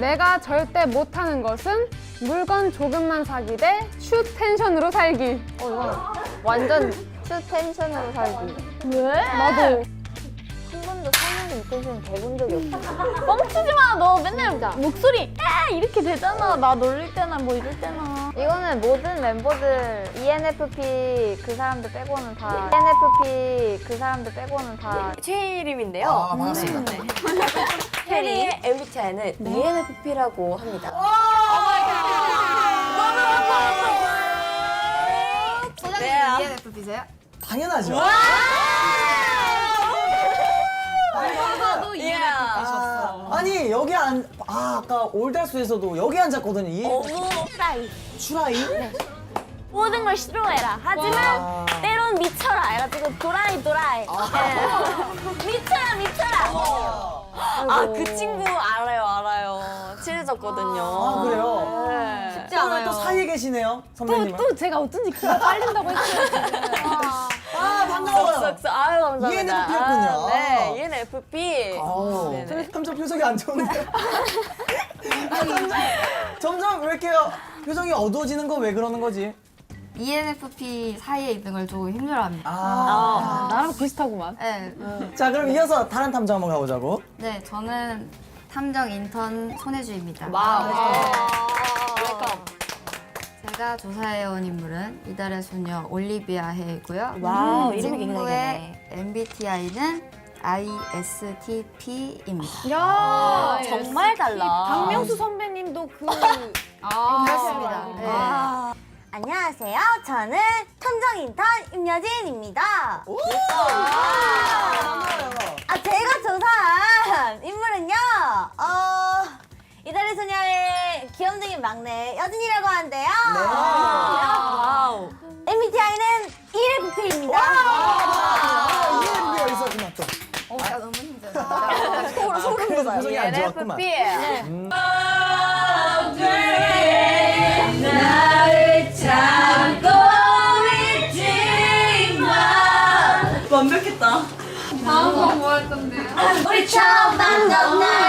내가 절대 못하는 것은 물건 조금만 사기 대 슈 텐션으로 살기. 어, 이건 완전 슈 텐션으로 살기. 왜? 나도. 한 번도 살면서 이 텐션 돼본 적이 없어. 뻥치지 마. 너 맨날 목소리 에 이렇게 되잖아. 나 놀릴 때나 뭐 이럴 때나. 이거는 모든 멤버들 ENFP 그 사람들 빼고는 다 ENFP 그 사람들 빼고는 다 최애 이름인데요. 아, 반갑습니다. 해리의 MBTI는 ENFP라고 합니다. 네. ENFP세요? 당연하죠. 나도 예. 아, 아니 여기 안, 아 아까 올달수에서도 여기 앉았거든요. 이 프라이. 추라이. 모든 걸 싫어해라. 하지만 아. 때론 미쳐라. 해가지고 도라이 도라이. 미쳐라. 아, 그 친구 알아요, 알아요. 친해졌거든요. 아 그래요. 네. 쉽지 않아요. 또 사이에 계시네요, 선배님은. 또 제가 어쩐지 기가 빨린다고 했어요. 아 반가워요. 쓱쓱. 아유, 감사합니다. ENFP 였군요. 아, 네, ENFP. 아우, 네네. 점점 표정이 안 좋은데. 아, 점점, 점점 왜 이렇게 표정이 어두워지는 건 왜 그러는 거지? ENFP 사이에 있는 걸 조금 힘들어합니다. 아. 나랑 비슷하구만. 네, 자 그럼 이어서 다른 탐정 한번 가보자고. 네, 저는 탐정 인턴 손혜주입니다. 와우. 제가 조사해온 인물은 이달의 소녀 올리비아 해이고요. 와우, 이름이 친구의 MBTI는 ISTP입니다. 야, 정말 달라. 박명수 선배님도 그. 아. 네. 아. 안녕하세요. 저는 탐정 인턴 임여진입니다. 아 제가 조사한 인물은요. 어 이달의 소녀의 귀염둥이 막내 여진이라고 하는데요. 와우. MBTI는 ENFP입니다. 아, ENFP가 있었구나 또. 어, 나 너무 힘들다. 소름 소름 돋아요. 표정이 안 좋았구만. ENFP. 우리 처음 만났나